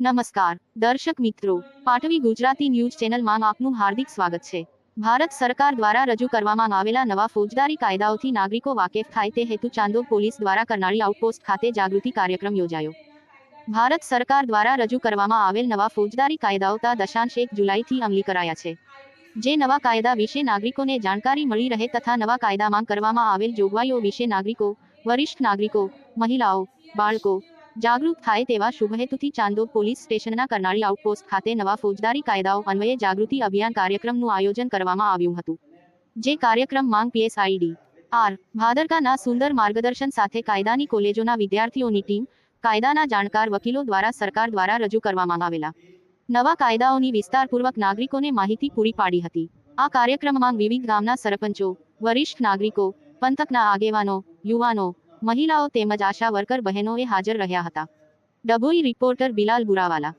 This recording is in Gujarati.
નમસ્કાર, દર્શક મિત્રો, પાટવી ગુજરાતી ન્યૂઝ ચેનલમાં આપનું હાર્દિક સ્વાગત છે. ભારત સરકાર દ્વારા રજૂ કરવામાં આવેલા નવા ફોજદારી કાયદાઓથી નાગરિકો વાકેફ થાય તે હેતુ ચાંદો પોલીસ દ્વારા કરનાળી આઉટપોસ્ટ ખાતે જાગૃતિ કાર્યક્રમ યોજાયો. ભારત સરકાર દ્વારા રજૂ કરવામાં આવેલ નવા ફોજદારી કાયદાઓ તા દશાંશ એક જુલાઈથી અમલી કરાયા છે. જે નવા કાયદા વિશે નાગરિકોને જાણકારી મળી રહે તથા નવા કાયદામાં કરવામાં આવેલ જોગવાઈઓ વિશે નાગરિકો, વરિષ્ઠ નાગરિકો, મહિલાઓ, બાળકો જાગૃત થાય તેવા શુભહેતુથી ચાંદોદ પોલીસ સ્ટેશનના કરનાળી આઉટપોસ્ટ ખાતે નવા ફોજદારી કાયદાઓ અન્વયે જાગૃતિ અભિયાન કાર્યક્રમનું આયોજન કરવામાં આવ્યું હતું. જે કાર્યક્રમ માંગ પીએસઆઈડી, આર, ભાદરકાના સુંદર માર્ગદર્શન સાથે કાયદાની કોલેજોના વિદ્યાર્થીઓની ટીમ, કાયદાના જાણકાર વકીલો દ્વારા સરકાર દ્વારા રજૂ કરવામાં આવેલા. નવા કાયદાઓની વિસ્તારપૂર્વક નાગરિકોને માહિતી પૂરી પાડી હતી. આ કાર્યક્રમમાં વિવિધ ગામના સરપંચો, વરિષ્ઠ નાગરિકો, પંથકના આગેવાનો, યુવાનો મહિલાઓ તેમજ આશા વર્કર બહેનોએ હાજર રહ્યા હતા. ડભોઈ રિપોર્ટર બિલાલ બુરાવાલા.